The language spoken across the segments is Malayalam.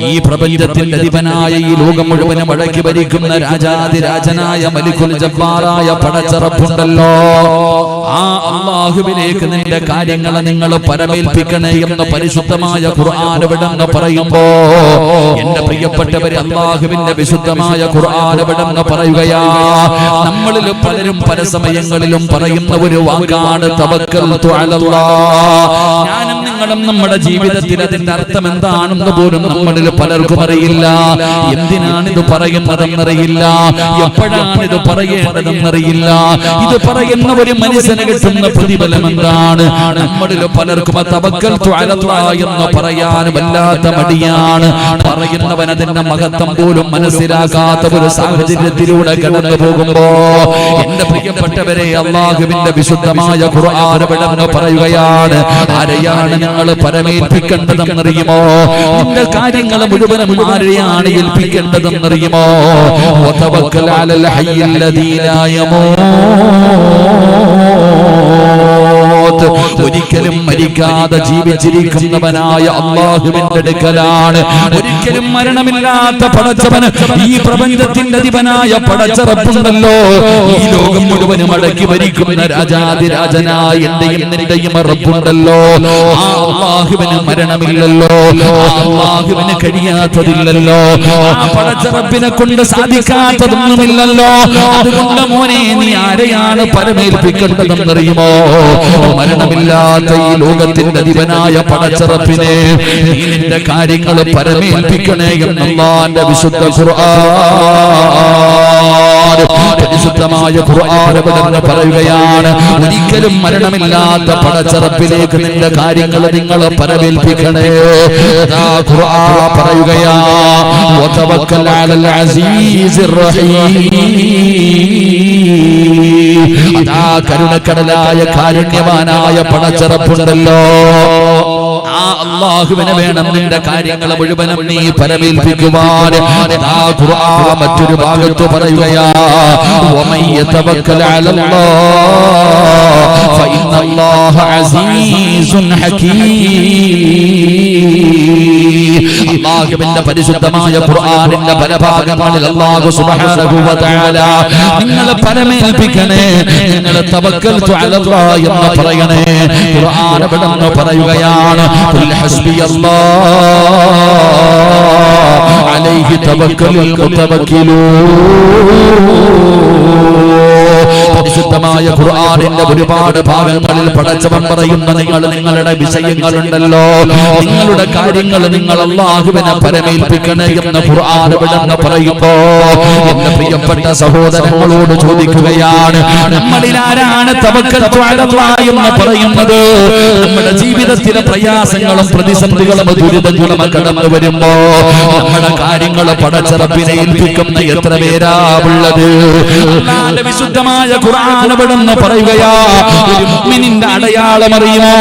ഈ പ്രപഞ്ചത്തിന്റെ അധിപനായ ഈ ലോകം മുഴുവനും മഴയ്ക്ക് ഭരിക്കുന്ന രാജാതിരാജനായ മലിക്കുൽ ജബ്ബാറായ പടച്ചറപ്പുണ്ടല്ലോ. ആ അള്ളാഹുവിലേക്ക് നിന്റെ കാര്യങ്ങളെ നിങ്ങൾ പരമേൽപ്പിക്കണേ എന്ന് പരിശുദ്ധമായ ഖുർആൻ വിടങ്ങ് പറയുമ്പോ എന്റെ പ്രിയപ്പെട്ടവരെ അള്ളാഹുവിന്റെ വിശുദ്ധമായ ഖുർആൻ വിടങ്ങ് പറയുകയാ. നമ്മളിൽ പലരും പല സമയങ്ങളിലും പറയുന്ന ഒരു വാക്കാണ് തവക്കൽ ഞാനും നിങ്ങളും നമ്മുടെ ജീവിതത്തിൽ അതിന്റെ അർത്ഥം എന്താണെന്ന് പോലും നമ്മളിൽ പലർക്കും അറിയില്ല. എന്തിനാണ് ഇത് പറയുന്നതെന്നറിയില്ല. എപ്പോഴാണ് ഇത് പറയേണ്ടതെന്നറിയില്ല. ഇത് പറയുന്ന ഒരു മനുഷ്യന് കിട്ടുന്ന പ്രതിഫലം എന്താണ് നമ്മളിൽ പലർക്കും എന്ന് പറയാൻ വല്ലാത്ത മടിയാണ്. പറയുന്നവൻ അതിന്റെ മഹത്വം പോലും മനസ്സിലാക്കാത്ത ഒരു സാഹചര്യത്തിലൂടെ കടന്നു പോകുമ്പോ എന്റെ പ്രിയപ്പെട്ടവരെ അള്ളാഹുവിന്റെ വിശുദ്ധമായ ഖുർആൻ വിടന്ന് പറയുകയാണ് ആരെയാണ് ഞങ്ങൾ പരമേൽപ്പിക്കേണ്ടതെന്നറിയുമോ? നിന്റെ കാര്യങ്ങൾ മുഴുവനും ആരെയാണ് ഏൽപ്പിക്കേണ്ടതെന്നറിയുമോ? വതവക്കൽ അലൽ ഹയ്യിൽ ലദീ Senhor. യമൂത്ത് ഒരിക്കലും മരിക്കാതെ ജീവിച്ചിരിക്കുന്നവനായ അള്ളാഹുവിന്റെ അടുക്കലാണ്. ഒരിക്കലും മരണമില്ലാത്ത പടച്ചവന് ഈ പ്രപഞ്ചത്തിന്റെ അധിപനായ പടച്ചറപ്പുണ്ടല്ലോ. ഈ ലോകം മുഴുവനും അടക്കി ഭരിക്കുന്ന രാജാതിരാജനായ എന്റെയും നിന്റെയും റബ്ബുണ്ടല്ലോ ആ അള്ളാഹുവിന് മരണമില്ലല്ലോ. അള്ളാഹുവിന് കഴിയാത്തതില്ലല്ലോ. പടച്ചറപ്പിനെ കൊണ്ട് സാധിക്കാത്തതൊന്നുമില്ലല്ലോ. അതുകൊണ്ട് മോനെ നീ ആരെയാണ് പരമേൽപ്പിക്കേണ്ടതെന്നറിയുമോ? മരണമില്ലാത്ത ഈ ലോകത്തിന്റെ അധിപനായ പടച്ചറപ്പിനെ നീ നിന്റെ കാര്യങ്ങൾ പരമേൽപ്പിക്കണേ എന്നുള്ള വിശുദ്ധ പരിശുദ്ധമായ ഇവിടെ പറയുകയാണ് ഒരിക്കലും മരണമില്ലാത്ത പടച്ചറപ്പിലേക്ക് നിന്റെ കാര്യങ്ങൾ നിങ്ങൾ പരമേൽപ്പിക്കണേ. പറയുകയാ അതാ കരുണക്കടലായ കാരുണ്യവാനായ പണച്ചെറപ്പുണ്ടല്ലോ ആ അള്ളാഹുവിനെ വേണം നിന്റെ കാര്യങ്ങൾ മുഴുവനും നീ പരമേൽപ്പിക്കുവാൻ. മറ്റൊരു ഭാഗത്ത് പറയുകയാ അസീസുൻ ഹകീം. ഇബ്രാഹിമിന്റെ പരിശുദ്ധമായ ഖുർആനിന്റെ പല ഭാഗങ്ങളിൽ അല്ലാഹു സുബ്ഹാനഹു വ തആല നിങ്ങളെ പരമേൽപ്പിക്കണേ നിങ്ങളെ തവക്കൽതു അലല്ലാഹ് എന്ന് പറയണേ. ഖുർആൻ ഇവിടെ പറയുകയാണ് ഖുൽ ഹസ്ബിയല്ലാഹ് അലൈഹി തവക്കൽ മുതവക്കിലൂ പരിശുദ്ധമായ ഖുർആനിന്റെ ഒരുപാട് ഭാഗങ്ങളിൽ പടച്ചവൻ പറയുന്ന നിങ്ങൾ നിങ്ങളുടെ വിഷയങ്ങളുണ്ടല്ലോ നിങ്ങളുടെ കാര്യങ്ങൾ നിങ്ങൾ അള്ളാഹുവിനെ പരമേൽപ്പിക്കണേ എന്ന് ഖുർആൻ വിടന്ന് പറയുമ്പോ എന്റെ പ്രിയപ്പെട്ട സഹോദരങ്ങളോട് ചോദിക്കുകയാണ് നമ്മളിൽ ആരാണ് തവക്കൽ എന്ന് പറയുന്നത്? നമ്മുടെ ജീവിതത്തിലെ പ്രയാസങ്ങളും പ്രതിസന്ധികളും ദുരിതങ്ങളും കടന്നു വരുമ്പോ നമ്മുടെ കാര്യങ്ങൾ പടച്ചറപ്പിനെ ഏൽപ്പിക്കുന്ന എത്ര പേരാ ഉള്ളത്? വിശുദ്ധമായ ഖുർആൻ വിടുന്ന് പറയുകയാ ഒരു മുഅ്മിനിന്റെ അടയാളം അറിയുമോ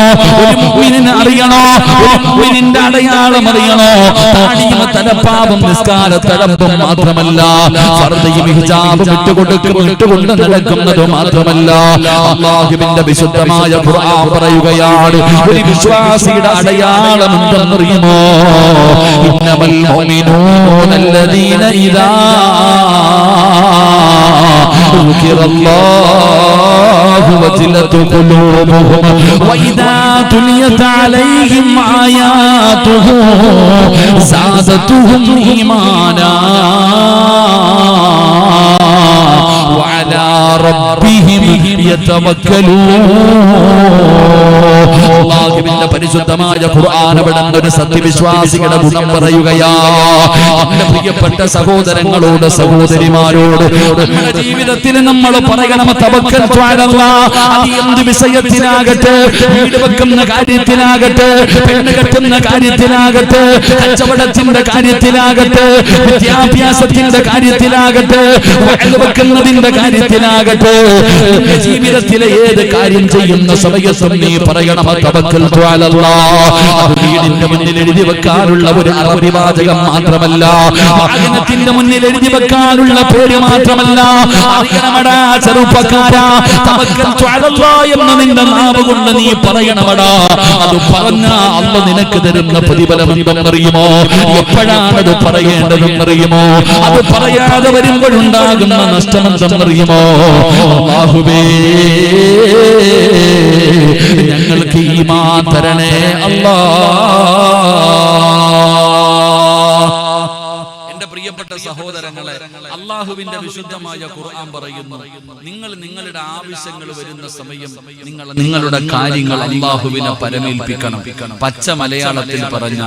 ഒരു മുഅ്മിനിന് അറിയണോ ഒരു മുഅ്മിനിന്റെ അടയാളം അറിയണോ താടിയും തലപ്പാവും നിസ്കാര തലപ്പും മാത്രമല്ല ഫർദയും ഹിജാബും ഇട്ടുകൊടുക്കും ഇട്ടുകൊണ്ട് നടക്കുന്നത് മാത്രമല്ല അള്ളാഹുവിന്റെ വിശുദ്ധമായ ഖുർആൻ പറയുകയാണ് ഒരു വിശ്വാസിയുടെ അടയാളം എന്തെന്നറിയുമോ ഇന്നമൽ മുഅ്മിനൂന الذين إذا ذكر الله وجلت قلوبهم وإذا تليت عليهم آياته زادتهم إيمانا. وعلى ربهم അള്ളാഹുവിന്റെ പരിശുദ്ധമായ ഖുർആൻ ഇവിടെ ഒരു സത്യവിശ്വാസികളുടെ ഗുണം പറയുകയാ എന്റെ പ്രിയപ്പെട്ട സഹോദരങ്ങളോട് സഹോദരിമാരോട് നമ്മുടെ ജീവിതത്തിൽ നമ്മൾ പറയണം തവക്കൽ അത് എന്ത് വിഷയത്തിനാകട്ടെ വീട് വെക്കുന്ന കാര്യത്തിനാകട്ടെ പെണ്ണ് കെട്ടുന്ന കാര്യത്തിനാകട്ടെ കച്ചവടത്തിന്റെ കാര്യത്തിലാകട്ടെ വിദ്യാഭ്യാസത്തിന്റെ കാര്യത്തിലാകട്ടെ വയൽ വെക്കുന്നതിന്റെ നിന്റെ ജീവിതത്തിലെ ഏത് കാര്യം ചെയ്യുന്ന സമയത്തും നീ പറയണം. അത് വീടിന്റെ മുന്നിൽ എഴുതി വെക്കാനുള്ള ഒരു അറബി വാചകം മാത്രമല്ല. വാഹനത്തിന്റെ മുന്നിൽ എഴുതി വെക്കാനുള്ള പേര് മാത്രമല്ല. അറിയണമടാ ചെറുപ്പക്കാരാ. എന്ന് നിന്റെ നാവ് കൊണ്ട് നീ പറയണമടാ. അത് പറഞ്ഞ അമ്മ നിനക്ക് തരുന്ന പ്രതിഫലം എന്തെന്നറിയുമോ? എപ്പോഴാണ് അത് പറയേണ്ടതെന്നറിയുമോ? അത് പറയാതെ വരുമ്പോഴുണ്ടാകുന്ന നഷ്ടം അല്ലാഹുവേ ഞങ്ങൾക്ക് ഈമാൻ തരണേ. സഹോദരങ്ങളെ അള്ളാഹുവിന്റെ വിശുദ്ധമായ ഖുർആൻ പറയുന്നു. നിങ്ങൾ നിങ്ങളുടെ ആവശ്യങ്ങൾ വരുന്ന സമയം നിങ്ങൾ നിങ്ങളുടെ കാര്യങ്ങൾ അള്ളാഹുവിനെ പരമേൽപ്പിക്കണം. പച്ച മലയാളത്തിൽ പറഞ്ഞ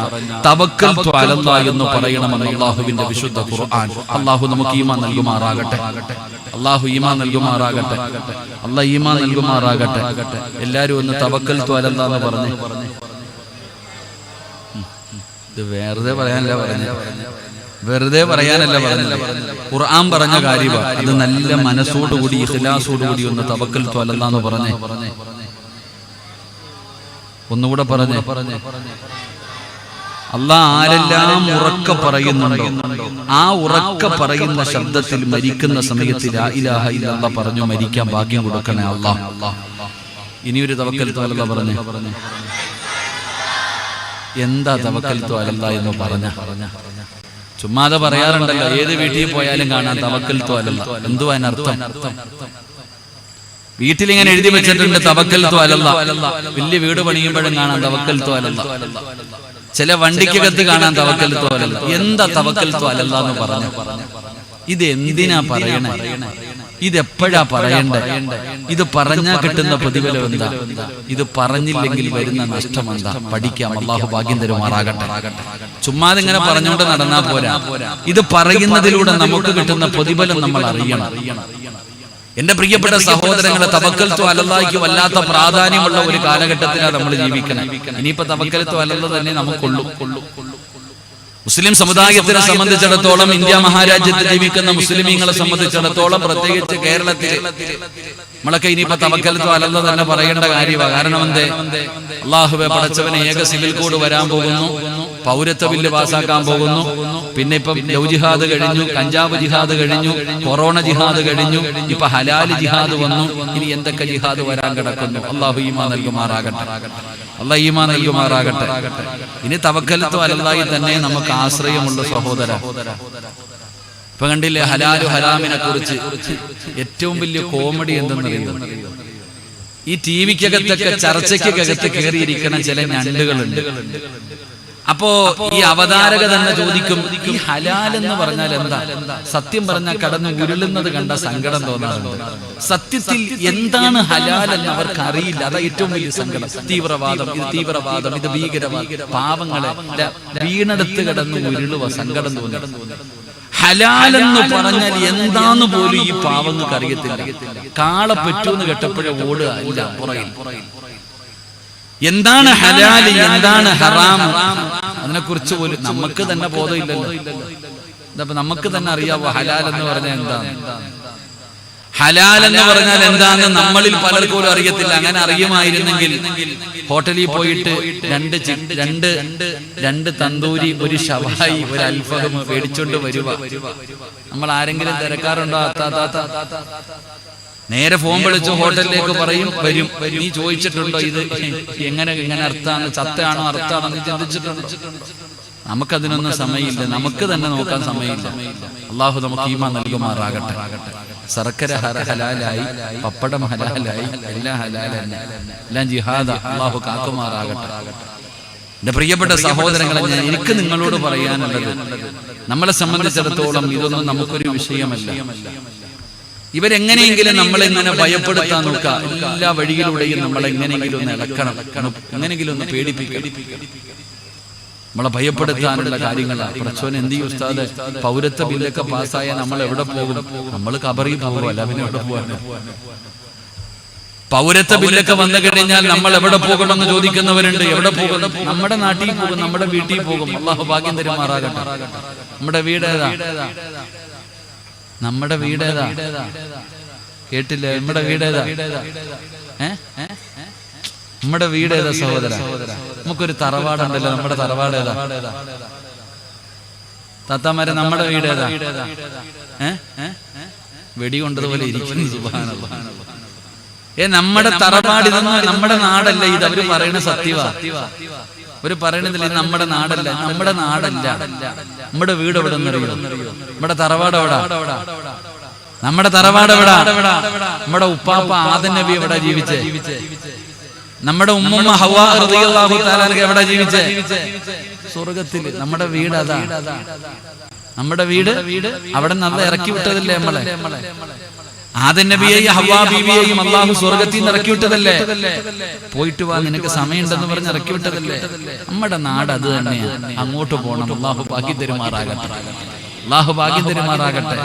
തവക്കൽ ത്വാലല്ല എന്ന് പറയണമെന്ന് അള്ളാഹുവിന്റെ വിശുദ്ധ ഖുർആൻ. അള്ളാഹു നമുക്ക് ഈമാ നൽകുമാറാകട്ടെ. അള്ളാഹു ഈമാ നൽകുമാറാകട്ടെ. അള്ളാഹ് ഈമാ നൽകുമാറാകട്ടെ. എല്ലാരും ഒന്ന് തവക്കൽ ത്വാലല്ല എന്ന് പറഞ്ഞു. ഇത് വേറെ പറയാനല്ല പറഞ്ഞു. വെറുതെ പറയാനല്ല പറഞ്ഞില്ല ഖുർആൻ പറഞ്ഞ കാര്യമാണ് അത് നല്ല മനസ്സോടുകൂടി ഇഖ്ലാസോടുകൂടി ഒന്ന് തവക്കൽ ത്വലല്ലാന്ന് പറഞ്ഞേ. ഒന്നുകൂടെ പറഞ്ഞേ. അല്ല ആരെല്ലാം ഉറക്ക പറയുന്നുണ്ടോ? ആ ഉറക്ക പറയുന്ന ശബ്ദത്തിൽ മരിക്കുന്ന സമയത്ത് ഇലാഹ പറഞ്ഞു മരിക്കാൻ ഭാഗ്യം കൊടുക്കണേ അല്ല ഇനിയൊരു തവക്കൽ തോലല്ല പറഞ്ഞു. എന്താ തവക്കൽ തോലല്ല എന്ന് പറഞ്ഞ? ചുമ്മാതെ പറയാറുണ്ടല്ലോ ഏത് വീട്ടിൽ പോയാലും കാണാൻ തവക്കൽ ത്വലല്ല. എന്തുവാ വീട്ടിൽ വീട്ടിലിങ്ങനെ എഴുതി വെച്ചിട്ടുണ്ട് തവക്കൽ തോലല്ല വലിയ വീട് പണിയുമ്പോഴും കാണാൻ തവക്കൽ തോലല്ല ചില വണ്ടിക്കകത്ത് കാണാൻ തവക്കൽ തോലല്ല എന്താ തവക്കൽ തോലല്ല എന്ന് പറഞ്ഞു? ഇത് എന്തിനാ പറയണേ? ഇതെപ്പോഴാ പറയണ്ടേ ഇത് പറഞ്ഞാ കിട്ടുന്ന പ്രതിഫലം എന്താ? ഇത് പറഞ്ഞില്ലെങ്കിൽ വരുന്ന നഷ്ടം എന്താ? പഠിക്കാം. അള്ളാഹു ഭാഗ്യം തരുമാറാകട്ടെ. ചുമ്മാതെ ഇങ്ങനെ പറഞ്ഞുകൊണ്ട് നടന്നാ പോരാ. ഇത് പറയുന്നതിലൂടെ നമുക്ക് കിട്ടുന്ന പ്രതിഫലം നമ്മൾ അറിയണം. എന്റെ പ്രിയപ്പെട്ട സഹോദരങ്ങളെ തവക്കൽത്തോ അലല്ലായ്ക്ക് വല്ലാത്ത പ്രാധാന്യമുള്ള ഒരു കാലഘട്ടത്തിലാണ് നമ്മൾ ജീവിക്കണം. ഇനിയിപ്പോ തവക്കലത്തോ അലല്ല തന്നെ നമുക്കുള്ളൂ. മുസ്ലിം സമുദായത്തിനെ സംബന്ധിച്ചിടത്തോളം ഇന്ത്യ മഹാരാജ്യത്ത് ജീവിക്കുന്ന മുസ്ലിമീങ്ങളെ സംബന്ധിച്ചിടത്തോളം പ്രത്യേകിച്ച് കേരളത്തിൽ നമ്മളൊക്കെ ഇനിയിപ്പോ തവക്കലത്തോ അലല്ല തന്നെ പറയേണ്ട കാര്യമാണ് കാരണം എന്തേ അള്ളാഹുബെ പടച്ചവന് ഏക സിവിൽ കോഡ് വരാൻ പോകുന്നു. പൗരത്വ ബില്ല് പാസ്സാക്കാൻ പോകുന്നു. പിന്നെ ഇപ്പം ലവ് ജിഹാദ് കഴിഞ്ഞു കഞ്ചാവ് ജിഹാദ് കഴിഞ്ഞു കൊറോണ ജിഹാദ് കഴിഞ്ഞു ഇപ്പൊ ഹലാലി ജിഹാദ് വന്നു. ഇനി എന്തൊക്കെ ജിഹാദ് വരാൻ കിടക്കുന്നു? അള്ളാഹു ഈമാ നൽകുമാറാകട്ടെ. അള്ളാഹ് ഈമാ നൽകുമാറാകട്ടെ. ഇനി തവക്കലത്തോ അലല്ലായി തന്നെ നമുക്ക് ആശ്രയമുള്ള സഹോദര ഇപ്പൊ കണ്ടില്ലേ ഹലാലു ഹലാമിനെ കുറിച്ച്. ഏറ്റവും വലിയ കോമഡി എന്തെന്നറിയുന്നു ഈ ടി വിക്കകത്തൊക്കെ ചർച്ചയ്ക്കകത്ത് കയറിയിരിക്കുന്ന ചില ഞണ്ടുകളുണ്ട്. അപ്പോ ഈ അവതാരക തന്നെ ചോദിക്കും ഈ ഹലാൽ എന്ന് പറഞ്ഞാൽ എന്താ? സത്യം പറഞ്ഞാൽ കടന്ന് ഉരുളുന്നത് കണ്ട സങ്കടം തോന്നാറുണ്ട്. സത്യത്തിൽ എന്താണ് ഹലാൽ എന്ന് അവർക്ക് അറിയില്ല അതാ ഏറ്റവും വലിയ സങ്കടം. തീവ്രവാദം. ഇത് തീവ്രവാദം. ഇത് ഭീകരവാദം. പാവങ്ങളെ വീണെടുത്ത് കടന്ന് ഉരുളുവ സങ്കടം തോന്നി. ഹലാലെന്ന് പറഞ്ഞാൽ എന്താന്ന് പോലും ഈ പാവങ്ങൾക്ക് അറിയത്തില്ല. കാളെ പറ്റൂന്ന് കേട്ടപ്പോഴേ ഓടുക ഇല്ല പുറകിൽ. എന്താണ് ഹലാൽ എന്താണ് ഹറാം? അതിനെ കുറിച്ച് പോലും നമുക്ക് തന്നെ ബോധമില്ലല്ലോ. നമുക്ക് തന്നെ അറിയാവോ ഹലാൽ എന്ന് പറഞ്ഞാൽ എന്താണ്? ഹലാൽ എന്ന് പറഞ്ഞാൽ എന്താന്ന് നമ്മളിൽ പലർക്കും പോലും അറിയത്തില്ല. അങ്ങനെ അറിയുമായിരുന്നെങ്കിൽ ഹോട്ടലിൽ പോയിട്ട് രണ്ട് രണ്ട് രണ്ട് തന്തൂരി ഒരു ഷവായി ഒരു അൽഫഹം മേടിച്ചോണ്ട് വരുക നമ്മൾ ആരെങ്കിലും തിരക്കാറുണ്ടോ. നേരെ ഫോൺ വിളിച്ച് ഹോട്ടലിലേക്ക് പറയും വരും. നീ ചോദിച്ചിട്ടുണ്ടോ ഇത്? എങ്ങനെ എങ്ങനെ അർത്ഥാണ് ചത്തയാണോ അർത്ഥാണോ നീ ചിന്തിച്ചിട്ടുണ്ടോ നമുക്കതിനൊന്നും സമയമില്ല. നമുക്ക് തന്നെ നോക്കാൻ സമയമില്ല. അള്ളാഹു നമുക്ക് ഈമ നൽകുമാറാകട്ടെ. സർക്കര ഹര- ഹലാലായി പപ്പടം ഹലാലായി എല്ലാം തന്നെ എല്ലാം ജിഹാദ അള്ളാഹു കാക്കുമാറാകട്ടെ. എന്റെ പ്രിയപ്പെട്ട സഹോദരങ്ങളെ ഞാൻ എനിക്ക് നിങ്ങളോട് പറയാനുള്ളത് നമ്മളെ സംബന്ധിച്ചിടത്തോളം ഇതൊന്നും നമുക്കൊരു വിഷയമല്ല. ഇവരെങ്ങനെയെങ്കിലും നമ്മളെ ഇങ്ങനെ ഭയപ്പെടുത്താൻ നോക്കുക. എല്ലാ വഴിയിലൂടെയും നമ്മളെ എങ്ങനെയെങ്കിലും ഒന്ന് ഇളക്കണം. എങ്ങനെയെങ്കിലും ഒന്ന് പേടിപ്പിക്കണം. നമ്മളെ ഭയപ്പെടുത്താനുള്ള കാര്യങ്ങളാണ് പ്രച്ചോൻ എന്ത് ചെയ്യും ഉസ്താദ്? പൗരത്വ ബില്ലൊക്കെ പാസ്സായ നമ്മൾ എവിടെ പോകും? നമ്മൾ കബറി പോകുമല്ല പിന്നെ എവിടെ പോകാൻ പൗരത്വ ബില്ലൊക്കെ വന്നു കഴിഞ്ഞാൽ നമ്മൾ എവിടെ പോകണമെന്ന് ചോദിക്കുന്നവരുണ്ട്. എവിടെ പോകും? നമ്മുടെ നാട്ടിൽ പോകും നമ്മുടെ വീട്ടിൽ പോകും. അള്ളാഹു ഭാഗ്യം തരുമാറാകട്ടെ. നമ്മുടെ വീട് ഏതാ? നമ്മുടെ വീട് ഏതാ? കേട്ടില്ല? നമ്മുടെ വീട് ഏതാ? ഏ? നമ്മുടെ വീട് ഏതാ സഹോദര? നമുക്കൊരു തറവാടുണ്ടല്ലോ നമ്മുടെ തറവാട് ഏതാ? താത്താമാരെ നമ്മുടെ വീട് ഏതാ? വെടി കൊണ്ടതുപോലെ ഇരിക്കുന്നു. ഏ നമ്മുടെ തറവാട് ഇതൊന്നും നമ്മുടെ നാടല്ല ഇത് അവർ പറയണ സത്യവാ. അവർ പറയണതില്ല ഇത് നമ്മുടെ നാടല്ല നമ്മുടെ നാടല്ല. നമ്മുടെ വീട് എവിടെ? നമ്മുടെ തറവാട് എവിടെ? നമ്മുടെ തറവാട് എവിടെ? നമ്മുടെ ഉപ്പാപ്പ ആദൻ നബി എവിടെ ജീവിച്ചേ? നമ്മുടെ ഉമ്മ ഹവാ എവിടെ ജീവിച്ചേ? സ്വർഗത്തിൽ നമ്മുടെ വീട് അതാ. നമ്മുടെ വീട് വീട് അവിടെ നല്ല ഇറക്കി വിട്ടതല്ലേ നമ്മളെ? ആദൻ നബിയെയും ഹവാ ബീബിയെയും അള്ളാഹു സ്വർഗത്തിൽ നിന്ന് ഇറക്കി വിട്ടതല്ലേ? പോയിട്ട് വാ നിനക്ക് സമയമുണ്ടെന്ന് പറഞ്ഞ് ഇറക്കി വിട്ടതല്ലേ? നമ്മുടെ നാട് അത് തന്നെയാണ് അങ്ങോട്ട് പോകണം അള്ളാഹു ബാക്കി തരുമാറാകട്ടെ. അള്ളാഹു ഭാഗ്യം തരുമാറാകട്ടെ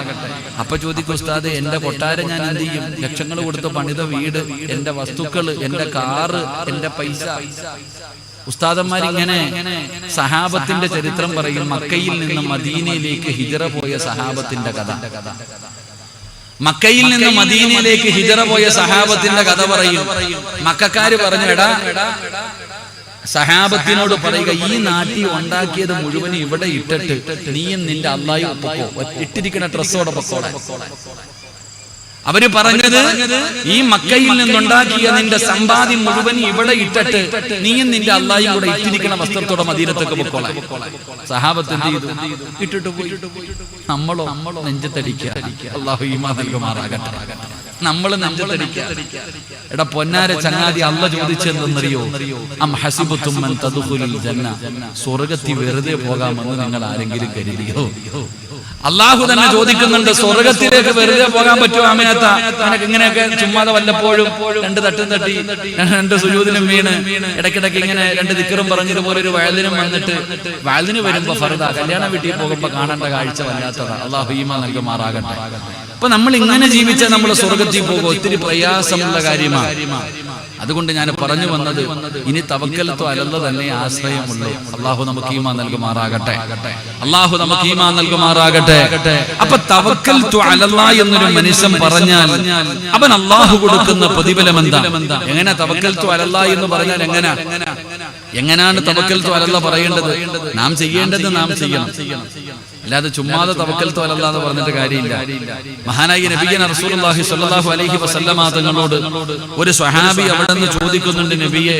അപ്പൊ ചോദിക്കും ഉസ്താദ് എന്റെ കൊട്ടാരം ഞാൻ എന്ത് ചെയ്യും? ലക്ഷങ്ങൾ കൊടുത്ത പണിത വീട് എന്റെ വസ്തുക്കൾ എന്റെ കാറ് എന്റെ പൈസ. ഉസ്താദന്മാർ ഇങ്ങനെ സഹാബത്തിന്റെ ചരിത്രം പറയും മക്കയിൽ നിന്ന് മദീനയിലേക്ക് ഹിജറ പോയ സഹാബത്തിന്റെ കഥ. മക്കയിൽ നിന്ന് മദീനയിലേക്ക് ഹിജറ പോയ സഹാബത്തിന്റെ കഥ പറയും. മക്കാര് പറഞ്ഞു എടാ സഹാബത്തിനോട് പറയുക ഈ നാട്ടി ഉണ്ടാക്കിയത് മുഴുവൻ ഇവിടെ ഇട്ടിട്ട് നീയും നിന്റെ അള്ളായി ഒപ്പക്കോ ഇട്ടിരിക്കുന്ന ഡ്രസ്സോടെ പൊക്കോടെ അവർ പറഞ്ഞത് ഈ മക്കയിൽ നിന്നുണ്ടാക്കിയ നിന്റെ സമ്പാദ്യം മുഴുവൻ ഇവിടെ ഇട്ടിട്ട് നീയും നിന്റെ അള്ളായും കൂടെ ഇട്ടിരിക്കുന്ന വസ്ത്രത്തോടെ മദീനത്തൊക്കെ പൊക്കോളെ സഹാബത്ത് എന്ത് ചെയ്തു? ഇട്ടിട്ട് പോയി. നമ്മളോ നമ്മളോ നെഞ്ചത്തടിക്കുക. അള്ളാഹു ഈമാ നൽകുമാറാകട്ടെ. നമ്മൾ നെഞ്ചത്തടിക്കുക എടാ പൊന്നാര ചങ്ങാതി അല്ല ചോദിച്ചെന്തെന്നറിയോ അം ഹസിബത്തും മൻ തദ്ഖുലുൽ ജന്ന. വെറുതെ പോകാമെന്ന് നിങ്ങൾ ആരെങ്കിലും കരുതിയോ? അള്ളാഹു തന്നെ ചോദിക്കുന്നുണ്ട് സ്വർഗത്തിലേക്ക് വെറുതെ പോകാൻ പറ്റുമോ അമിനത്ത? നിനക്ക് ഇങ്ങനെയൊക്കെ ചുമ്മാതെ വല്ലപ്പോഴും രണ്ട് തട്ടും തട്ടി രണ്ട് സുജൂതിനും വീണ് ഇടയ്ക്കിടയ്ക്ക് ഇങ്ങനെ രണ്ട് ദിക്കറും പറഞ്ഞതുപോലെ ഒരു വയലിനും വന്നിട്ട് വയലിന് വരുമ്പോ ഫറുദ കല്യാണം വീട്ടിൽ പോകുമ്പോ കാണേണ്ട കാഴ്ച വല്ലാത്തതാണ് അള്ളാഹു ഈമ നൽകുമാറാകട്ടെ. അപ്പൊ നമ്മൾ ഇങ്ങനെ ജീവിച്ചാൽ നമ്മൾ സ്വർഗത്തിൽ പോകും ഒത്തിരി പ്രയാസമുള്ള കാര്യമാണ്. അതുകൊണ്ട് ഞാൻ പറഞ്ഞു വന്നത് ഇനി തവക്കലത്തോ അലല്ല തന്നെ ആശ്രയമുള്ളൂ. അള്ളാഹു നമുക്ക് ഈമാ നൽകുമാറാകട്ടെ. അള്ളാഹു നമുക്ക് ഈമാ നൽകുമാറാകട്ടെ. അപ്പൊ തവക്കൽ അലല്ല എന്നൊരു മനുഷ്യൻ പറഞ്ഞാൽ അവൻ അള്ളാഹു കൊടുക്കുന്ന പ്രതിഫലം എന്താ? എങ്ങനെ തവക്കൽ അലല്ല എന്ന് പറഞ്ഞാൽ എങ്ങനെ? എങ്ങനെയാണ് തവക്കൽ തോലല്ല പറയേണ്ടത്? നാം ചെയ്യേണ്ടത് നാം ചെയ്യണം. അല്ലാതെ ചുമ്മാതെ തവക്കൽ തോലല്ല എന്ന് പറഞ്ഞിട്ട് കാര്യമില്ല. മഹാനായി നബിയൻ റസൂലുള്ളാഹി സ്വല്ലല്ലാഹു അലൈഹി വസല്ലമ തങ്ങളോട് ഒരു സ്വഹാബി അവിടെ നിന്ന് ചോദിക്കുന്നുണ്ട് നബിയെ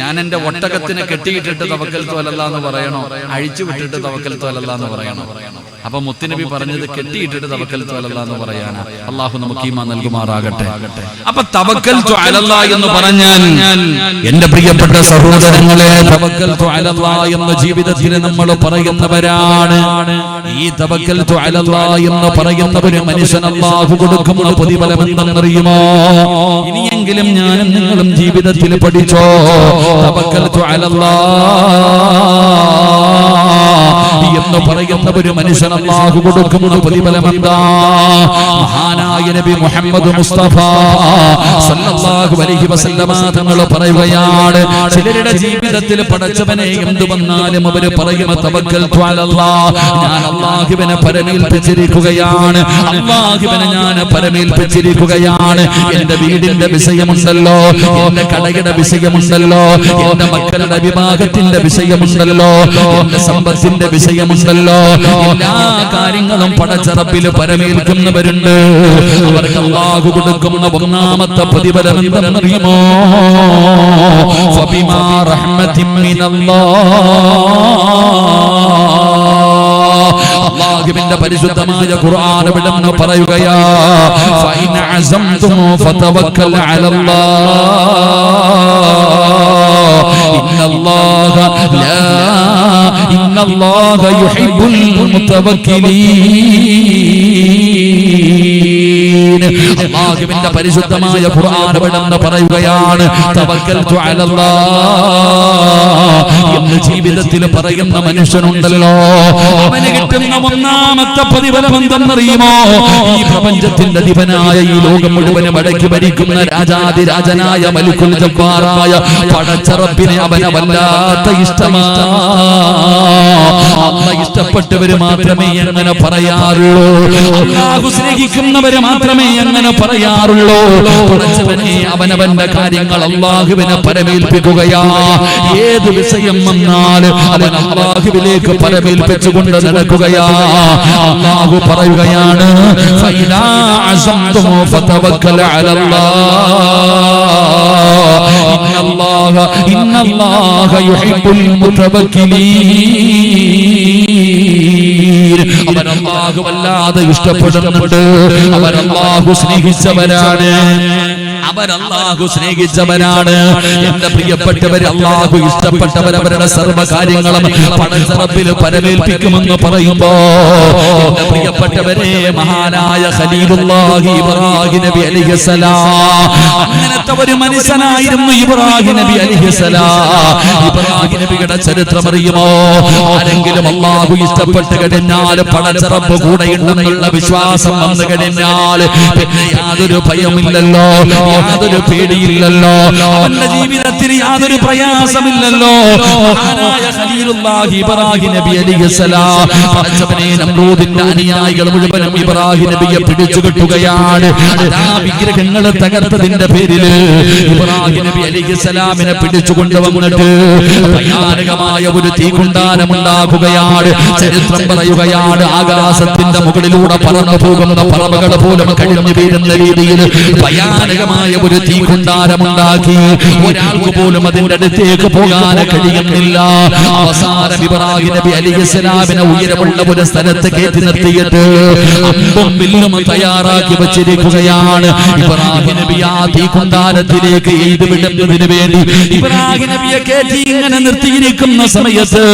ഞാൻ എന്റെ ഒട്ടകത്തിനെ കെട്ടിയിട്ടിട്ട് തവക്കൽ തോലല്ല എന്ന് പറയണോ? അഴിച്ചു വിട്ടിട്ട് തവക്കൽ തോലല്ല എന്ന് പറയണോ? അപ്പൊ മുത്തുനബി പറഞ്ഞത് കെട്ടിയിട്ടിട്ട് തവക്കൽ അലല്ല എന്ന് പറയാനാ. അള്ളാഹു നമുക്ക് ഈമാ നൽകുമാറാകട്ടെ. അപ്പൊ തവക്കൽ അലല്ല എന്ന് പറഞ്ഞാൽ എന്റെ പ്രിയപ്പെട്ട സഹോദരങ്ങളെ തവക്കൽ അലല്ല എന്ന ജീവിതത്തിൽ നമ്മൾ പറയുന്നവരാണ്. ഈ തവക്കൽ അലല്ല എന്ന് പറയുന്നവര് മനുഷ്യൻ അള്ളാഹു കൊടുക്കുന്ന പ്രതിഫലം എന്തെന്നറിയുമോ ഇനിയെങ്കിലും ഞാനും നിങ്ങളും ജീവിതത്തിൽ പഠിച്ചോ? തവക്കൽ അലല്ലാ എന്ന് പറയുന്ന ഒരു മനുഷ്യൻ അള്ളാഹു കൊടുക്കുന്ന പ്രതിഫലം എന്താ മഹാനായ നബി മുഹമ്മദ് മുസ്തഫ സല്ലല്ലാഹു അലൈഹി വസല്ലമ തങ്ങൾ പറയുകയാണ് ചിലരുടെ ജീവിതത്തിൽ പടച്ചവനെ എന്തു വന്നാലും അവർ പറയും തവക്കൽ ഞാൻ അല്ലാഹുവിനെ പരമേൽപ്പിച്ചിരിക്കുകയാണ് അല്ലാഹുവിനെ ഞാൻ പരമേൽപ്പിച്ചിരിക്കുകയാണ്. എന്റെ വീടിന്റെ വിഷയമുണ്ടല്ലോ എന്റെ കടയുടെ വിഷയമുണ്ടല്ലോ എന്റെ മക്കളുടെ വിവാഹത്തിന്റെ വിഷയമുണ്ടല്ലോ എന്റെ സമ്പത്തിന്റെ വിഷയമുണ്ടല്ലോ എല്ലാ കാര്യങ്ങളും പടച്ചറപ്പിൽ പരമേൽക്കുന്നവരുണ്ട്. അവർക്ക് അള്ളാഹു കൊടുക്കുന്ന ഒന്നാമത്തെ പ്രതിഫലം എന്തെന്നറിയുമോ? ഫബിമാ അള്ളാഹുവിന്റെ പരിശുദ്ധമായ ഖുർആൻ വിടന്ന് പറയുകയാ ഫൈന അസംതും ഫതവക്കൽ അലല്ലാഹ്. ഇന്നല്ലാഹ ലാ ഇന്നല്ലാഹ യുഹിബ്ബുൽ മുതവക്കിലീൻ അള്ളാഹുവിന്റെ പരിശുദ്ധമായ ഖുർആൻ വിടന്ന് പറയുകയാണ് തവക്കൽതു അലല്ലാഹ് എന്ന് ജീവിതത്തിൽ പറയുന്ന മനുഷ്യനുണ്ടല്ലോ. അവന് കിട്ടുന്ന ഒന്നാമത്തെ പ്രതിഫലം എന്തെന്നറിയുമോ ഈ പ്രപഞ്ചത്തിന്റെ അധിപനായ ഈ ലോകം മുഴുവൻ മടക്കി ഭരിക്കുന്ന രാജാതിരാജനായ മലിക്കുൽ ജബ്ബാറായ പടച്ചറപ്പിനെ അവനെ വല്ലാത്ത ഇഷ്ടമാ. അമ്മ ഇഷ്ടപ്പെട്ടവര് മാത്രമേ അങ്ങനെ പറയാറുള്ളൂ. സ്നേഹിക്കുന്നവര് മാത്രമേ അങ്ങനെ പറയാറുള്ളൂ. അവനവന്റെ കാര്യങ്ങൾ അള്ളാഹുവിനെ പരമേൽപ്പിക്കുകയാ. ഏത് വിഷയം വന്നാൽ അവൻ അള്ളാഹുവിലേക്ക് പരമേൽപ്പിച്ചുകൊണ്ട് നടക്കുകയാ. അള്ളാഹു പറയുകയാണ് ഇന്നല്ലാഹ യുഹിബ്ബുൽ മുതവക്കിലീൻ. അല്ലാഹു വല്ലാതെ ഇഷ്ടപ്പെടുന്നുണ്ട്. അവരല്ലാഹു സ്നേഹിച്ചവരാണ്. അവൻ അല്ലാഹു സ്നേഹിച്ചവനാണ്. എന്റെ പ്രിയപ്പെട്ടവർ അല്ലാഹു ഇഷ്ടപ്പെട്ടവർ അവരുടെ സർവ കാര്യങ്ങളും പടച്ചറപ്പിൽ പരമേൽപ്പിക്കുമെന്ന് പറയുമ്പോ എന്റെ പ്രിയപ്പെട്ടവരെ മഹാനായ ഖലീലുല്ലാഹി ഇബ്രാഹിം നബി അലൈഹിസ്സലാം അങ്ങനത്തെ ഒരു മനുഷ്യനായിരുന്നു ഇബ്രാഹിം നബി അലൈഹിസ്സലാം ഇബ്രാഹിം നബിയുടെ ചരിത്രം അറിയുമോ? ആരെങ്കിലും അള്ളാഹു ഇഷ്ടപ്പെട്ട് കഴിഞ്ഞാൽ പടച്ചറപ്പ് കൂടെയുണ്ടെന്നുള്ള വിശ്വാസം വന്നു കഴിഞ്ഞാൽ പിന്നെ യാതൊരു ഭയമില്ലല്ലോ. യാതൊരു പേടിയില്ലല്ലോ. അവന്റെ ജീവിതത്തിൽ യാതൊരു പ്രയാസമില്ലല്ലോ. അനുയായികൾ മുഴുവനും ഇബ്രാഹിം നബിയെ പിടിച്ചു കിട്ടുകയാണ്. അതാ വിഗ്രഹങ്ങൾ തകർത്തതിന്റെ പേരിൽ ഇബ്രാഹിം നബി അലൈഹിസ്സലാമിനെ പിടിച്ചു കൊണ്ടുവന്നിട്ട് ഭയാനകമായ ഒരു തീകുണ്ടാനം ഉണ്ടാക്കുകയാണ് ചരിത്രം പറയുകയാണ് ആകാശത്തിന്റെ മുകളിലൂടെ പറന്നു പോകുന്ന പറവകൾ പോലും കഴിഞ്ഞു വീഴുന്ന രീതിയിൽ ഭയാനകമായ ഒരു തീകുണ്ടാരമുണ്ടാക്കി ഒരാൾക്ക് പോലും അതിന്റെ അടുത്തേക്ക് പോകാൻ കഴിയുന്നില്ല. അവസാനം ഇബ്രാഹിം നബി ഉയരമുള്ള ഒരു സ്ഥലത്ത് കയറ്റി നിർത്തിയിട്ട് അമ്പും തയ്യാറാക്കി വച്ചിരിക്കുകയാണ്. ഇബ്രാഹിം തീകുണ്ടാരത്തിലേക്ക് എഴുതി വിടുന്നതിന് വേണ്ടി ഇബ്രാഹിം നബിയെ ഇങ്ങനെ നിർത്തിയിരിക്കുന്ന സമയത്ത്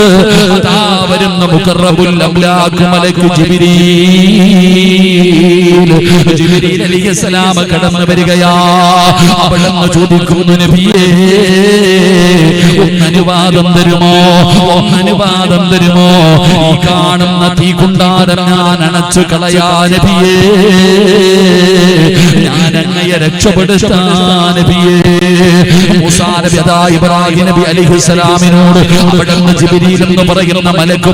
വരുന്ന കടന്നു വരികയാ അവിടുന്ന് ചോദിക്കുന്നു നബിയേ. ഒന്നനുവാദം തരുമോ? ഒന്നനുവാദം തരുമോ? ഈ കാണുന്ന തീകുണ്ടാരം ഞാൻ അണച്ചു കളയാ നബിയേ. ഞാൻ അങ്ങയെ രക്ഷപ്പെടുത്താ നബിയേ. ഇബ്രാഹിം നബി പറയുന്ന മലക്ക്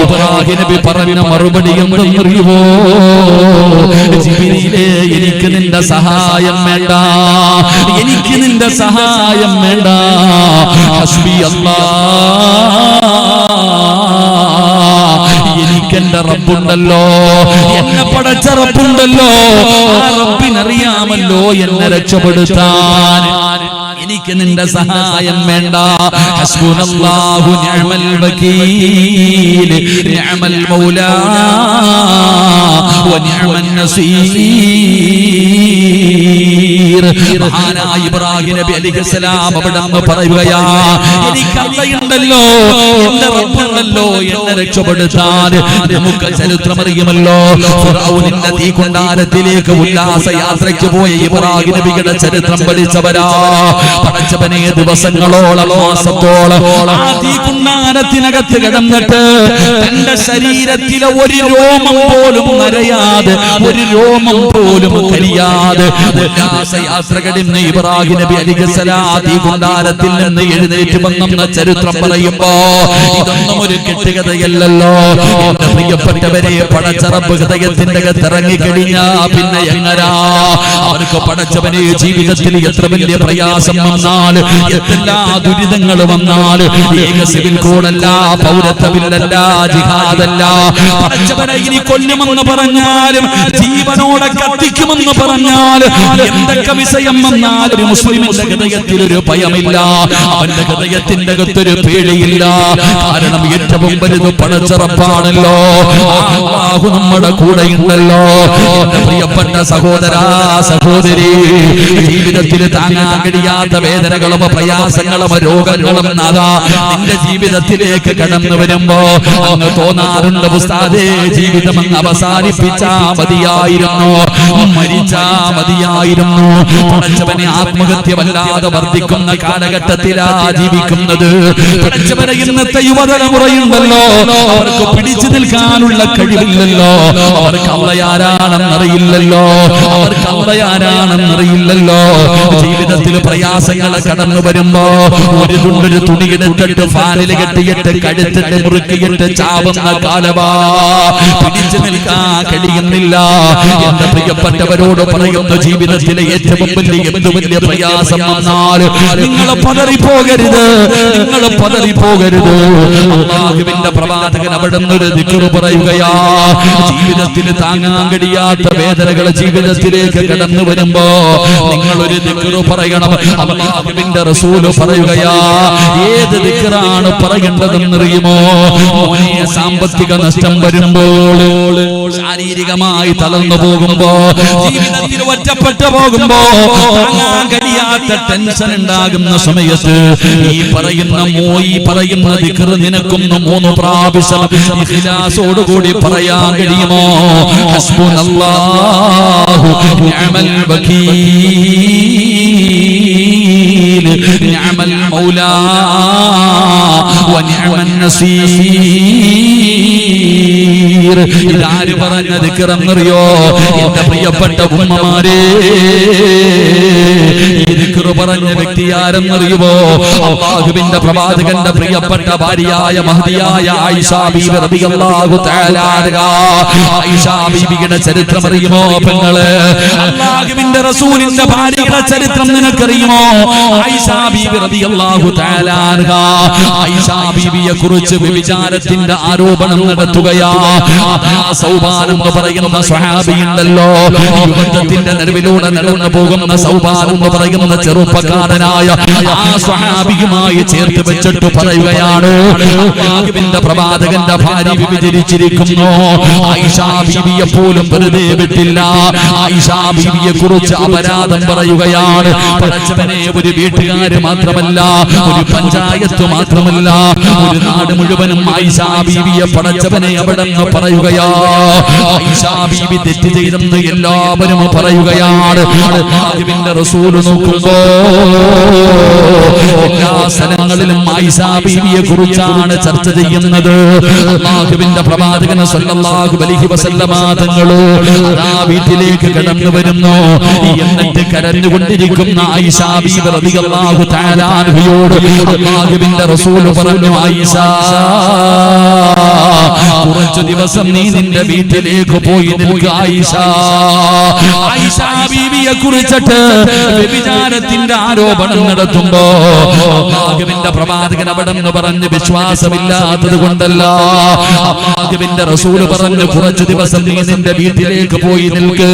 ഇബ്രാഹിം നബി മറുപടി എനിക്ക് നിന്റെ സഹായം വേണ്ട. എനിക്ക് നിന്റെ സഹായം വേണ്ട. ഹസ്ബി എനിക്കെന്റെ റബ്ബുണ്ടല്ലോ. എന്നെ പടച്ച റബ്ബുണ്ടല്ലോ. റബ്ബിനറിയാമല്ലോ എന്നെ രക്ഷപ്പെടുത്താൻ. എനിക്ക് നിന്റെ സഹായം വേണ്ട. ഹസ്ബുനല്ലാഹു നിഅമൽ വകീൽ നിഅമൽ മൗലാ വനിഅമൻ നസീർ. മഹാനായ ഇബ്രാഹിം നബി അലൈഹിസ്സലാം നിന്ന് പറയുകയാ എനിക്ക് അള്ളയുണ്ടല്ലോ എന്റെ റബ്ബുണ്ടല്ലോ എന്നെ രക്ഷപ്പെടുത്താൻ നമുക്ക് ചരിത്രം അറിയുമല്ലോ ഫിറഔനിന്റെ തീകൊണ്ടാരത്തിലേക്ക് ഉല്ലാസ യാത്രയ്ക്ക് പോയ ഇബ്രാഹിം നബിയുടെ ചരിത്രം പഠിച്ചവരാ. പടച്ചവനെ ദിവസങ്ങളോളം മാസത്തോളം ആ തീകുണ്ടാരത്തിനകത്ത് കിടന്നിട്ട് തന്റെ ശരീരത്തിലെ ഒരു രോമം പോലും നരയാതെ ഒരു രോമം പോലും കരിയാതെ ഉല്ലാസ യാത്ര ഇബ്രാഹിം നബി അലിഖലാ തീകുണ്ടാരത്തിൽ നിന്ന് എഴുന്നേറ്റ് വന്നെന്ന ചരിത്രം പറയുമ്പോ ഇതൊന്നും ഒരു കെട്ടുകഥയല്ലല്ലോ. എന്റെ പ്രിയപ്പെട്ടവരെ പടച്ചറപ്പ് ഹൃദയത്തിന്റെ അകത്തിറങ്ങി കഴിഞ്ഞാ പിന്നെ എങ്ങനാ? അവർക്ക് പടച്ചവനെ ജീവിതത്തിൽ എത്ര വലിയ പ്രയാസം വന്നാൽ എല്ലാ ദുരിതങ്ങൾ വന്നാൽ ഏക സിവിൽ കോഡല്ല പൗരത്വമില്ലല്ല ജിഹാദല്ല. പടച്ചവനെ ഇനി കൊല്ലുമെന്ന് പറഞ്ഞാലും ജീവനോടെ കത്തിക്കുമെന്ന് പറഞ്ഞാൽ എന്തൊക്കെ വിഷയം വന്നാൽ മുസ്ലിമിന്റെ ഹൃദയത്തിൽ ഒരു ഭയമില്ല. അവന്റെ ഹൃദയത്തിന്റെ അകത്തൊരു പേടിയില്ല. കാരണം ഏറ്റവും വലുത് പടച്ചറപ്പാണല്ലോ. അള്ളാഹു നമ്മുടെ കൂടെ ഉണ്ടല്ലോ. പ്രിയപ്പെട്ട സഹോദരാ സഹോദരി ജീവിതത്തിൽ താങ്ങാൻ കഴിയാത്ത വേദനകളും പ്രയാസങ്ങളും രോഗങ്ങളും നാദാ നിന്റെ ജീവിതത്തിലേക്ക് കടന്നു വരുമ്പോ അങ്ങ് തോന്നാറുണ്ട് ഉസ്താദേ ജീവിതം അങ്ങ് അവസാനിപ്പിച്ചാ മതിയായിരുന്നു. മരിച്ചാ മതിയായിരുന്നു. പടച്ചവനെ ആത്മഹത്യ വല്ലാതെ വർദ്ധിക്കുന്ന കാലഘട്ടത്തിലാ ജീവിക്കുന്നത്. പടച്ചവനെ ഇന്നത്തെ യുവതലമുറയുണ്ടല്ലോ. അവർക്ക് പിടിച്ചു നിൽക്കാനുള്ള കഴിവില്ലല്ലോ. അവർക്ക് അവളയാരാണെന്നറിയില്ലല്ലോ. അവർക്ക് അവളയാരാണെന്നറിയില്ലല്ലോ. ജീവിതത്തിൽ ജീവിതത്തിൽ പ്രയാസങ്ങൾ കടന്നു വരുമ്പോ ഒരു തുണ്ടൊരു തുണി എടുത്തിട്ട് ഫാനിൽ കെട്ടിയിട്ട് കഴുത്തിട്ട് മുറുക്കിയിട്ട് ചാവുന്ന കാലമാ. പിടിച്ചു നിൽക്കാൻ കഴിയുന്നില്ല. എന്റെ പ്രിയപ്പെട്ടവരോട് പറയുന്ന ജീവിതത്തിലെ ഏറ്റവും വലിയ എന്ത് വലിയ പ്രയാസം വന്നാൽ നിങ്ങൾ പതറിപ്പോകരുത് നിങ്ങൾ പതറിപ്പോകരുത് അള്ളാഹുവിന്റെ പ്രവാചകൻ അവിടെ ഒരു ദിക്കറ് പറയുകയാ. ജീവിതത്തിൽ താങ്ങാൻ കഴിയാത്ത വേദനകൾ ജീവിതത്തിലേക്ക് കടന്നു വരുമ്പോ നിങ്ങൾ ഒരു ദിക്കറ് പറയണം. അള്ളാഹുവിന്റെ റസൂൽ പറയുകയാ ഏത് ദിക്കറാണ് പറയേണ്ടതെന്നറിയുമോ? സാമ്പത്തിക നഷ്ടം വരുമ്പോൾ ശാരീരികമായി തളർന്നു പോകുമ്പോ ജീവിതത്തിൽ ഒറ്റപ്പെട്ടു പോകുമ്പോ കഴിയാത്ത ടെൻഷൻ ഉണ്ടാകുന്ന സമയത്ത് ഈ പറയുന്ന മോയി പറയുന്ന ദിക്ർ നിനക്കൊന്ന് മൂന്ന് പ്രാവശ്യം ഇഖ്ലാസോടുകൂടി പറയാൻ കഴിയുമോ? ഹസ്ബുനല്ലാഹു നിഅമൽ വകീൽ. നിഅമൽ മൗലാ ونعم നസീർ ഇതാര് പറഞ്ഞ കിറന്നറിയോ എന്റെ പ്രിയപ്പെട്ട ഉമ്മമാരെ. പറഞ്ഞ വ്യക്തി ആരെന്നറിയുമോ? അള്ളാഹുവിന്റെ പ്രവാചകന്റെ പ്രിയപ്പെട്ട ഭാര്യയായ മഹതിയായ ആയിഷ ബീബി റളിയല്ലാഹു തആല അൻഹ. ആയിഷ ബീബിയുടെ ചരിത്രം അറിയുമോ പെങ്ങൾ? അള്ളാഹുവിന്റെ റസൂലിന്റെ ഭാര്യയുടെ ചരിത്രം നിനക്കറിയുമോ? ആയിഷ ബീബി റളിയല്ലാഹു തആല അൻഹ. ആയിഷ ബീബിയെ കുറിച്ച് വ്യഭിചാരത്തിന്റെ ആരോപണം നടത്തുകയാ. സൗബാൻ എന്ന് പറയുന്ന സ്വഹാബിയുണ്ടല്ലോ. യുവത്വത്തിന്റെ നടുവിലൂടെ നടന്നു പോകുന്ന സൗബാൻ എന്ന് പറയുന്ന ചെറുപ്പക്കാരനായ ആ സ്വഹാബിയുമായി ചേർത്ത് വെച്ചിട്ട് പറയുകയാണ് അള്ളാഹുവിന്റെ പ്രവാചകന്റെ ഭാര്യ വിഭജിച്ചിരിക്കുന്നു. ആയിഷ ബീവിയെ പോലും വെറുതെ വിട്ടില്ല. ആയിഷ ബീവിയെ കുറിച്ച് അപരാധം പറയുകയാണ്. പടച്ചവനെ ഒരു വീട്ടുകാര് മാത്രമല്ല ഒരു പഞ്ചായത്ത് മാത്രമല്ല. ഒരു നാട് മുഴുവനും ആയിഷ ബീവിയെ പടച്ചവനെ അവിടെ നിന്ന് പറയുകയാ. ആയിഷ ബീവി തെറ്റ് ചെയ്തെന്ന് എല്ലാവരും പറയുകയാണ്. റസൂൽ നോക്കുമ്പോ എല്ലാ സ്ഥലങ്ങളിലും ആയിഷ ബീവിയെ കുറിച്ചാണ് ചർച്ച ചെയ്യുന്നത്. അള്ളാഹുവിന്റെ പ്രവാചകൻ സ്വല്ലല്ലാഹു അലൈഹി വസല്ലമ തങ്ങൾ ആ വീട്ടിലേക്ക് കടന്നു വരുന്നു. എന്നിട്ട് കരഞ്ഞുകൊണ്ടിരിക്കുന്ന ബീവി റളിയല്ലാഹു തആല അൻഹയോട് അള്ളാഹുവിന്റെ റസൂൽ പറഞ്ഞു ഐസ കുറച്ചു ദിവസം നീ നിന്റെ വീട്ടിലേക്ക് പോയി നിൽക്കുക ആയിഷ ആയിഷ ബീവിയെ കുറിച്ചിട്ട് വ്യഭിചാരത്തിന്റെ ആരോപണം നടത്തുമ്പോ അള്ളാഹുവിന്റെ പ്രവാചകൻ അവിടെ നിന്ന് പറഞ്ഞ് വിശ്വാസമില്ലാത്തത് കൊണ്ടല്ല. അള്ളാഹുവിന്റെ റസൂൽ പറഞ്ഞു കുറച്ചു ദിവസം നീ നിന്റെ വീട്ടിലേക്ക് പോയി നിൽക്ക്.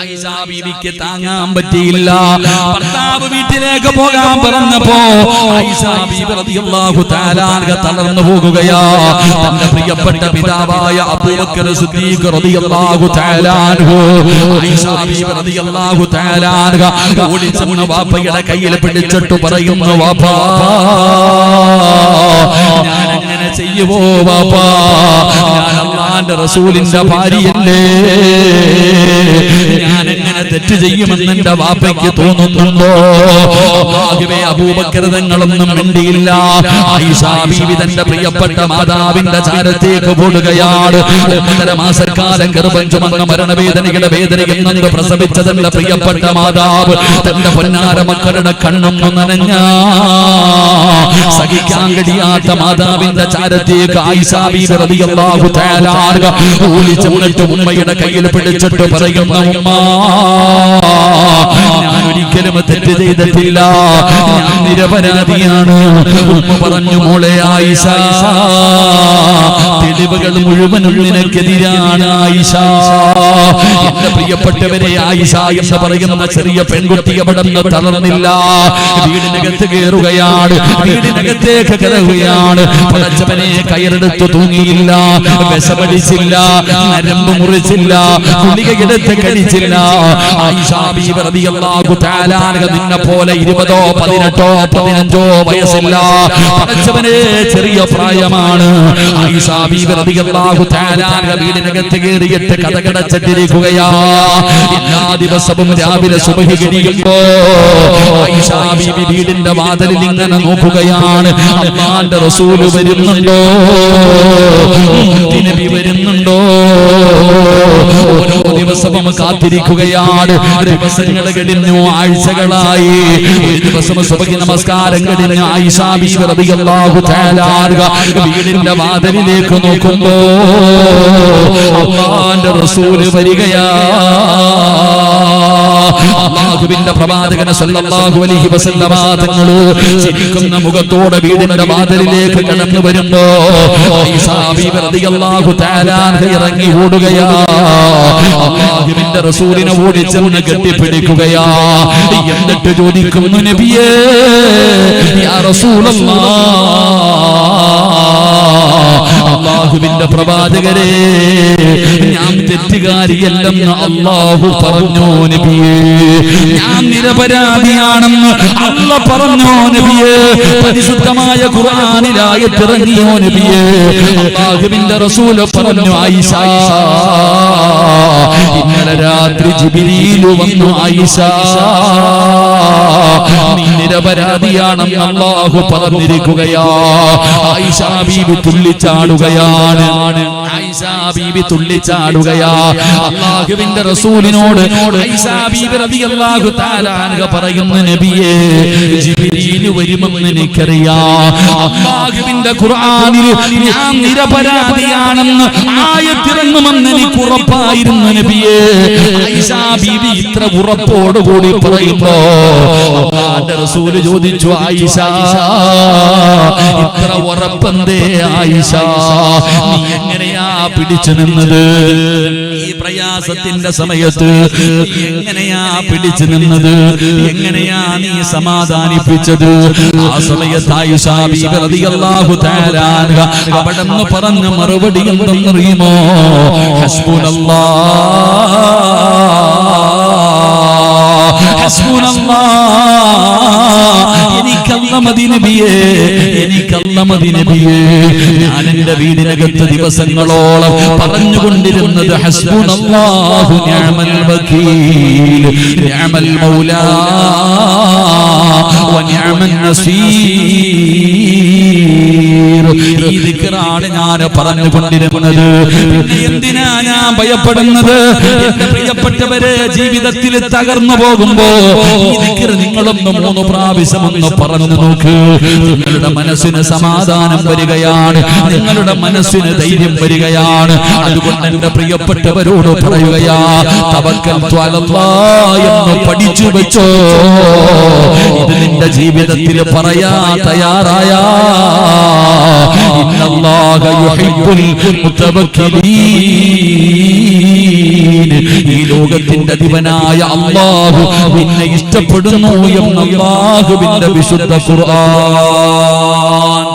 ബീവിക്ക് താങ്ങാൻ പറ്റിയില്ല. ഭർത്താവ് വീട്ടിലേക്ക് പോകാൻ പറഞ്ഞപ്പോ തളർന്നു പോകുകയാ. തന്റെ പ്രിയപ്പെട്ട പിതാവായ അബൂബക്കർ സിദ്ദീഖ് റളിയല്ലാഹു തആല അൻഹു. ആയിഷ ബീവി റളിയല്ലാഹു തആല ഓടിച്ചെന്ന് വാപ്പയുടെ കയ്യിൽ പിടിച്ചിട്ട് പറയുന്നു വാപ്പാ ഞാൻ അങ്ങനെ ചെയ്യുവോ വാപ്പാ? ഞാൻ അള്ളാന്റെ റസൂലിന്റെ ഭാര്യയല്ലേ? ഞാൻ തെറ്റ് ചെയ്യുമെന്ന് എന്റെ വാപ്പയ്ക്ക് തോന്നുന്നുണ്ടോ? ആകെ അപൂപകൃതങ്ങളൊന്നും മിണ്ടിയില്ല. ആയിഷ ബീവി തന്റെ പ്രിയപ്പെട്ട മാതാവിന്റെ ചാരത്തേക്ക് പോടുകയാണ്. ഒന്നര മാസക്കാലം ഗർഭം ചുമന്ന മരണവേദനയുടെ വേദനയിൽ നിന്ന് പ്രസവിച്ച തന്റെ പ്രിയപ്പെട്ട മാതാവ് തന്റെ പൊന്നാര മക്കളുടെ കണ്ണൊന്നു നനഞ്ഞ. സഹിക്കാൻ കഴിയാത്ത മാതാവിന്റെ ചാരത്തേക്ക് ഓടിച്ചെന്നിട്ട് ഉമ്മയുടെ കയ്യിൽ പിടിച്ചിട്ട് പറയുന്ന ഉമ്മ. ഒരിക്കലും തെറ്റ് ചെയ്തിട്ടില്ല. ഞാൻ നിരപരാധിയാണ്. ഉമ്മ പറഞ്ഞു മോളെ ആയിഷ തെളിവുകൾ മുഴുവനും നിനക്കെതിരാണ് ആയിഷ. പ്രിയപ്പെട്ടവരെ ആയിഷ എന്ന് പറയുന്ന ചെറിയ പെൺകുട്ടി അവിടെ നിന്ന് തളർന്നില്ല. വീടിനകത്ത് കയറുകയാണ് വീടിനകത്തേക്ക് കയറുകയാണ്. പടച്ചവനെ കയറെടുത്ത് തൂങ്ങിയില്ല. വിഷമടിച്ചില്ല നരമ്പ് മുറിച്ചില്ല. ഗുളികയെടുത്ത് കഴിച്ചില്ല. ആയിഷ ബീവി റളിയല്ലാഹു തആല അൻഹ നിന്നെ പോലെ ഇരുപതോ പതിനെട്ടോ പതിനഞ്ചോ വയസ്സില്ല. പടച്ചവനെ ചെറിയ പ്രായമാണ്. വീടിനകത്ത് കയറിയിട്ട് കഥകടച്ചിട്ടിരിക്കുകയാ. എല്ലാ ദിവസവും രാവിലെ സുബഹി കഴിയുമ്പോ വീടിന്റെ വാതിലിൽ ഇങ്ങനെ നോക്കുകയാണ്. അമ്മാന്റെ റസൂൽ വരുന്നുണ്ടോ? നബി വരുന്നുണ്ടോ? ദിവസവും കാത്തിരിക്കുകയാണ്. ദിവസങ്ങൾ കഴിഞ്ഞു. ആഴ്ചകളായി. ഒരു ദിവസം സുബഹി നമസ്കാരം കഴിഞ്ഞ ആയിഷ ബിബി റളിയല്ലാഹു തആല വീടിന്റെ വാതിലിലേക്ക് നോക്കുമ്പോ അള്ളാന്റെ റസൂൽ വരികയാ. അള്ളാഹുവിന്റെ പ്രവാചകന സല്ലല്ലാഹു അലൈഹി വസല്ലമ തങ്ങൾ ചിരിക്കുന്ന മുഖത്തോടെ വീടിന്റെ വാതിലിലേക്ക് കടന്നു വരുമ്പോ ആയിഷാ ബീബി റളിയല്ലാഹു തആല ഇറങ്ങി ഓടുകയാ. അള്ളാഹുവിന്റെ റസൂലിനെ ഓടിച്ചെന്ന് കെട്ടിപ്പിടിക്കുകയാ. എന്നിട്ട് ചോദിക്കുന്നു നബിയേ യാ റസൂലല്ലാഹ് അള്ളാഹുവിന്റെ പ്രവാചകരെ ഞാൻ തെറ്റുകാരിയല്ലെന്ന് അള്ളാഹു പറഞ്ഞു നബിയേ. ഞാൻ നിരപരാധിയാണെന്ന് അല്ല പറഞ്ഞോ നബിയേ. പരിശുദ്ധമായ ഖുർആനിലായി തിറങ്ങിയോ നബിയേ. അള്ളാഹുവിന്റെ റസൂൽ പറഞ്ഞു ആയിഷ ഇന്നലെ രാത്രി ജിബിരിയിൽ വന്നു ആയിഷ. നീ നിരപരാധിയാണെന്ന് അള്ളാഹു പറഞ്ഞിരിക്കുകയാ. ആയിഷ ബീബി തുള്ളിച്ചാടുകയാണ്. ആയിഷ ബീബി തുള്ളിച്ചാടുകയാ. അള്ളാഹുവിന്റെ റസൂലിനോട് ആയിഷ ബീബി റളിയല്ലാഹു തആല അൻഹ പറയുന്നു നബിയേ ജിബ്രീൽ വരുമെന്ന് എനിക്കറിയാ. അള്ളാഹുവിന്റെ ഖുർആനിൽ ഞാൻ നിരപരാധിയാണെന്ന് ആയത്തിറങ്ങുമെന്ന് എനിക്ക് ഉറപ്പായിരുന്നു നബിയെ ബീബി ഇത്ര ഉറപ്പോടുകൂടി പറയുമ്പോ റസൂൽ ചോദിച്ചു ആയിഷ ഇത്ര ഉറപ്പന്തേ ആയിഷ നീ എങ്ങനെയാ പിടിച്ചു നിന്നത്? ഈ പ്രയാസത്തിന്റെ സമയത്ത് എങ്ങനെയാ പിടിച്ചു നിന്നത്? എങ്ങനെയാ നീ സമാധാനിപ്പിച്ചത്? ആ സമയത്ത് ആയിഷ തആല അൻഹ അവിടെന്ന് പറഞ്ഞ മറുപടി എന്തെന്നറിയുമോ? ഹസ്ബുനല്ലാഹ് ഞാൻ എന്റെ വീടിനകത്ത് ദിവസങ്ങളോളം പറഞ്ഞുകൊണ്ടിരുന്നത് ഹസ്ബുനല്ലാഹു ദിക്റാണ് ഞാൻ പറഞ്ഞുകൊണ്ടിരുന്നത്. പിന്നെ എന്തിനാ ഞാൻ ഭയപ്പെടുന്നത്? എന്റെ പ്രിയപ്പെട്ടവരെ ജീവിതത്തിൽ തകർന്നു പോകുമ്പോ നിങ്ങളൊന്ന് മൂന്ന് പ്രാവശ്യം ഒന്ന് പറഞ്ഞു നോക്ക്. നിങ്ങളുടെ മനസ്സിന് സമാധാനം വരികയാണ്. നിങ്ങളുടെ മനസ്സിന് ധൈര്യം വരികയാണ്. അതുകൊണ്ട് എന്റെ പ്രിയപ്പെട്ടവരോട് പറയുകയാ തവക്കൽ എന്ന് പഠിച്ചു വെച്ചോ. ഇത് നിന്റെ ജീവിതത്തിൽ പറയാ തയ്യാറായ. ഇന്നല്ലാഹ يحب മുതവക്കിലീൻ ഈ ലോകത്തിന്റെ ദിവനായ അള്ളാഹു നിന്നെ ഇഷ്ടപ്പെടുന്നു എന്ന് അള്ളാഹുവിന്റെ വിശുദ്ധ ഖുർആൻ.